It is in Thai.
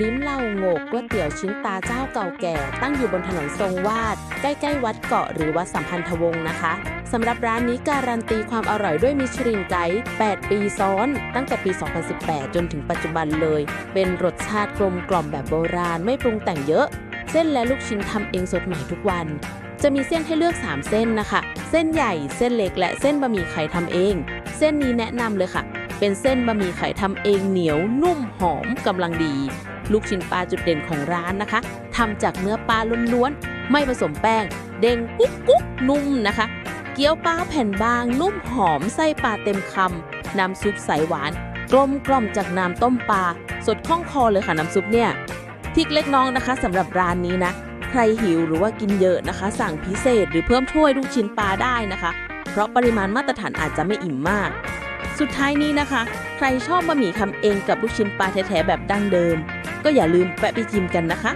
ลิ้มเหล้าโงกก๋วยเตี๋ยวชิ้นตาเจ้าเก่าแก่ ตั้งอยู่บนถนนทรงวาด ใกล้ๆ วัดเกาะหรือวัดสัมพันธวงศ์นะคะสำหรับร้านนี้การันตีความอร่อยด้วยมิชลินไกด์ 8 ปีซ้อน ตั้งแต่ปี 2018 จนถึงปัจจุบันเลย เป็นรสชาติกลมกล่อมแบบโบราณไม่ปรุงแต่งเยอะ เส้นและลูกชิ้นทำเองสดใหม่ทุกวัน จะมีเส้นให้เลือก 3 เส้นนะคะ เส้นใหญ่ เส้นเล็ก และเส้นบะหมี่ไข่ทำเอง เส้นนี้แนะนำเลยค่ะเป็นเส้นบะหมี่ไข่ทำเองเหนียวนุ่มหอมกำลังดี ลูกชิ้นปลาจุดเด่นของร้านนะคะทำจากเนื้อปลาล้วนๆ ไม่ผสมแป้ง เด้งกุ๊กกุ๊กนุ่มนะคะ เกี๊ยวปลาแผ่นบาง นุ่มหอมไส้ปลาเต็มคำน้ำซุปใสหวาน กลมกล่อมจากน้ำต้มปลา สดคล่องคอเลยค่ะน้ำซุปเนี่ยทิกเล็กน้องนะคะสำหรับร้านนี้นะ ใครหิวหรือว่ากินเยอะนะคะ สั่งพิเศษหรือเพิ่มถ้วยลูกชิ้นปลาได้นะคะ เพราะปริมาณมาตรฐานอาจจะไม่อิ่มมาก สุดท้ายนี้นะคะ ใครชอบบะหมี่ทำเองกับลูกชิ้นปลาแท้ๆแบบดั้งเดิม ก็อย่าลืมแวะไปชิมกันนะคะ